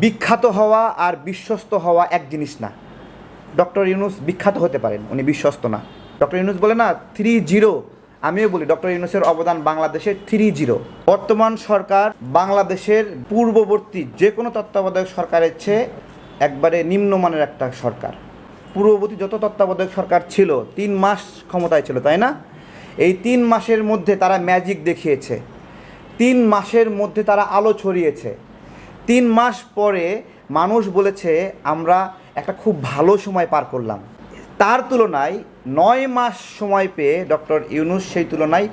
বিখ্যাত হওয়া আর বিশ্বস্ত হওয়া এক জিনিস না। ডক্টর ইউনুস বিখ্যাত হতে পারেন, উনি বিশ্বস্ত না। ডক্টর ইউনুস বলে না, থ্রি জিরো আমিও বলি, ডক্টর ইউনুসের অবদান বাংলাদেশের থ্রি জিরো। বর্তমান সরকার বাংলাদেশের পূর্ববর্তী যে কোনো তত্ত্বাবধায়ক সরকারের চেয়ে একবারে নিম্নমানের একটা সরকার। পূর্ববর্তী যত তত্ত্বাবধায়ক সরকার ছিল, তিন মাস ক্ষমতায় ছিল, তাই না? এই তিন মাসের মধ্যে তারা ম্যাজিক দেখিয়েছে। তিন মাসের মধ্যে তারা আলো ছড়িয়েছে। তিন মাস পরে মানুষ বলেছে, আমরা একটা খুব ভালো সময় পার করলাম। তার তুলনায় নয় মাস সময় পেয়ে ডক্টর ইউনুস সেই তুলনায়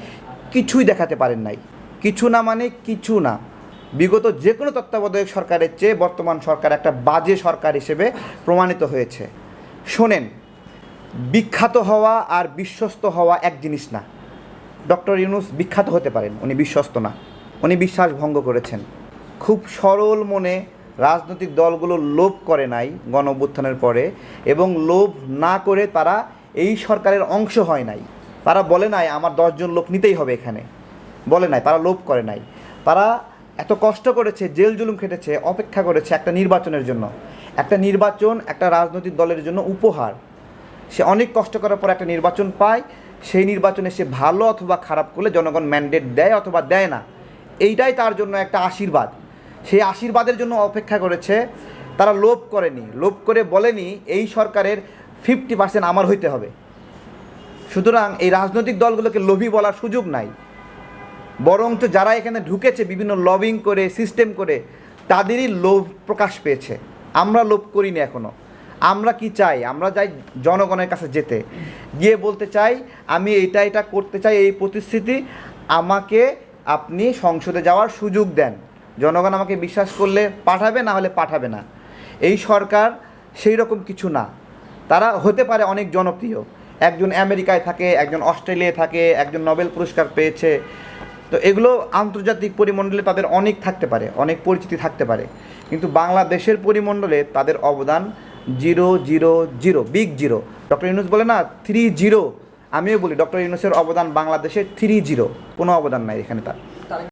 কিছুই দেখাতে পারেন নাই। কিছু না মানে কিছু না। বিগত যে কোনো তত্ত্বাবধায়ক সরকারের চেয়ে বর্তমান সরকার একটা বাজে সরকার হিসেবে প্রমাণিত হয়েছে। শোনেন, বিখ্যাত হওয়া আর বিশ্বস্ত হওয়া এক জিনিস না। ডক্টর ইউনুস বিখ্যাত হতে পারেন, উনি বিশ্বস্ত না। উনি বিশ্বাস ভঙ্গ করেছেন। খুব সরল মনে রাজনৈতিক দলগুলো লোভ করে নাই গণ অভ্যুত্থানের পরে এবং লোভ না করে তারা এই সরকারের অংশ হয় নাই। তারা বলে নাই, আমার দশজন লোক নিতেই হবে এখানে। বলে নাই, তারা লোভ করে নাই। তারা এত কষ্ট করেছে, জেল জুলুম খেটেছে, অপেক্ষা করেছে একটা নির্বাচনের জন্য। একটা নির্বাচন একটা রাজনৈতিক দলের জন্য উপহার। সে অনেক কষ্ট করার পর একটা নির্বাচন পায়। সেই নির্বাচনে সে ভালো অথবা খারাপ করলে জনগণ ম্যান্ডেট দেয় অথবা দেয় না। এইটাই তার জন্য একটা আশীর্বাদ। সেই আশীর্বাদের জন্য অপেক্ষা করেছে। তারা লোভ করেনি। লোভ করে বলেনি, এই সরকারের ফিফটি পার্সেন্ট আমার হইতে হবে। সুতরাং এই রাজনৈতিক দলগুলোকে লোভী বলার সুযোগ নাই। বরঞ্চ যারা এখানে ঢুকেছে, বিভিন্ন লবিং করে সিস্টেম করে, তাদেরই লোভ প্রকাশ পেয়েছে। আমরা লোভ করিনি এখনও আমরা কি চাই? আমরা চাই জনগণের কাছে যেতে। গিয়ে বলতে চাই, আমি এটা এটা করতে চাই, এই প্রতিশ্রুতি আমাকে আপনি সংসদে যাওয়ার সুযোগ দেন। জনগণ আমাকে বিশ্বাস করলে পাঠাবে, না হলে পাঠাবে না। এই সরকার সেই রকম কিছু না। তারা হতে পারে অনেক জনপ্রিয়। একজন আমেরিকায় থাকে, একজন অস্ট্রেলিয়ায় থাকে, একজন নোবেল পুরস্কার পেয়েছে। তো এগুলো আন্তর্জাতিক পরিমণ্ডলে তাদের অনেক থাকতে পারে, অনেক পরিচিতি থাকতে পারে। কিন্তু বাংলাদেশের পরিমণ্ডলে তাদের অবদান zero zero zero, big zero. Doctor Yunus বলে না, থ্রি জিরো। আমিও বলি, ডক্টর ইউনুসের অবদান বাংলাদেশের থ্রি জিরো। কোনো অবদান নাই এখানে তার।